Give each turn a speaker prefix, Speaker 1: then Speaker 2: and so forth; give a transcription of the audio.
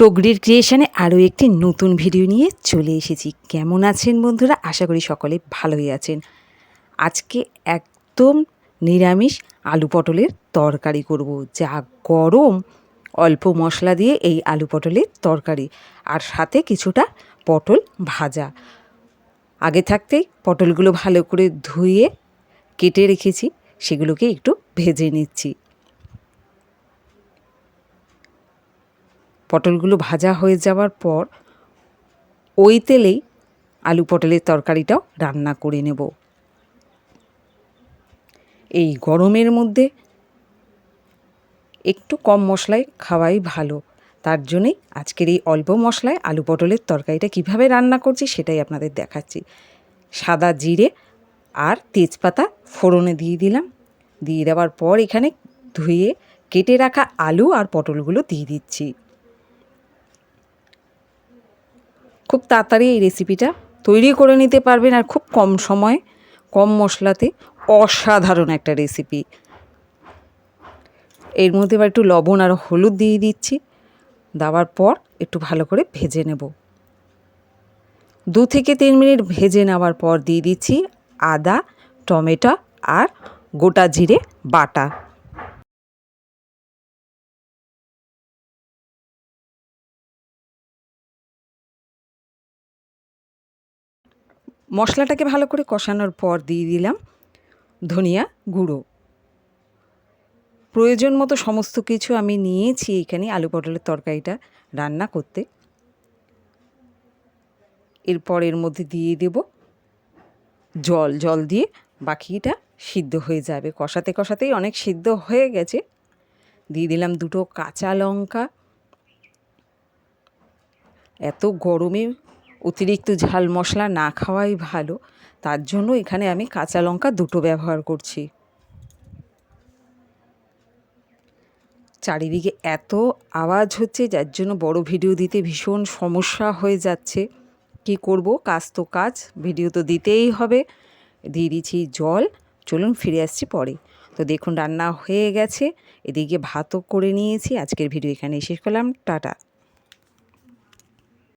Speaker 1: টগরির ক্রিয়েশনে আরও একটি নতুন ভিডিও নিয়ে চলে এসেছি। কেমন আছেন বন্ধুরা? আশা করি সকলে ভালোই আছেন। আজকে একদম নিরামিষ আলু পটলের তরকারি করব। যা গরম অল্প মশলা দিয়ে এই আলু পটলের তরকারি আর সাথে কিছুটা পটল ভাজা। আগে থাকতেই পটলগুলো ভালো করে ধুয়ে কেটে রেখেছি। সেগুলোকে একটু ভেজে নিচ্ছি। পটলগুলো ভাজা হয়ে যাওয়ার পর ওই তেলেই আলু পটলের তরকারিটাও রান্না করে নেব। এই গরমের মধ্যে একটু কম মশলায় খাওয়াই ভালো। তার জন্যেই আজকের এই অল্প মশলায় আলু পটলের তরকারিটা কীভাবে রান্না করছি সেটাই আপনাদের দেখাচ্ছি। সাদা জিরে আর তেজপাতা ফোড়নে দিয়ে দিলাম। দিয়ে দেওয়ার পর এখানে ধুয়ে কেটে রাখা আলু আর পটলগুলো দিয়ে দিচ্ছি। খুব তাড়াতাড়ি এই রেসিপিটা তৈরি করে নিতে পারবেন আর খুব কম সময়ে, কম মশলাতে অসাধারণ একটা রেসিপি এর মধ্যে এবার একটু লবণ আর হলুদ দিয়ে দিচ্ছি। দেওয়ার পর একটু ভালো করে ভেজে নেব। দু থেকে তিন মিনিট ভেজে নেওয়ার পর দিয়ে দিচ্ছি আদা, টমেটো আর গোটা জিরে বাটা। মশলাটাকে ভালো করে কষানোর পর দিয়ে দিলাম ধনিয়া গুঁড়ো। প্রয়োজন মতো সমস্ত কিছু আমি নিয়েছি এখানে আলু পটলের তরকারিটা রান্না করতে। এরপর এর মধ্যে দিয়ে দেব জল। জল দিয়ে বাকিটা সিদ্ধ হয়ে যাবে। কষাতে কষাতেই অনেক সিদ্ধ হয়ে গেছে। দিয়ে দিলাম দুটো কাঁচা লঙ্কা। এত গরমে অতিরিক্ত ঝাল মশলা না খাওয়াই ভালো, তার জন্য এখানে আমি কাঁচা লঙ্কা দুটো ব্যবহার করছি। চারিদিকে এত আওয়াজ হচ্ছে, যার জন্য বড় ভিডিও দিতে ভীষণ সমস্যা হয়ে যাচ্ছে। কি করব? কাজ তো কাজ, ভিডিও তো দিতেই হবে। দিয়ে দিচ্ছি জল, চলুন ফিরে আসছি পরে। তো দেখুন, রান্না হয়ে গেছে। এদিকে ভাতও করে নিয়েছি। আজকের ভিডিও এখানে শেষ করলাম। টাটা।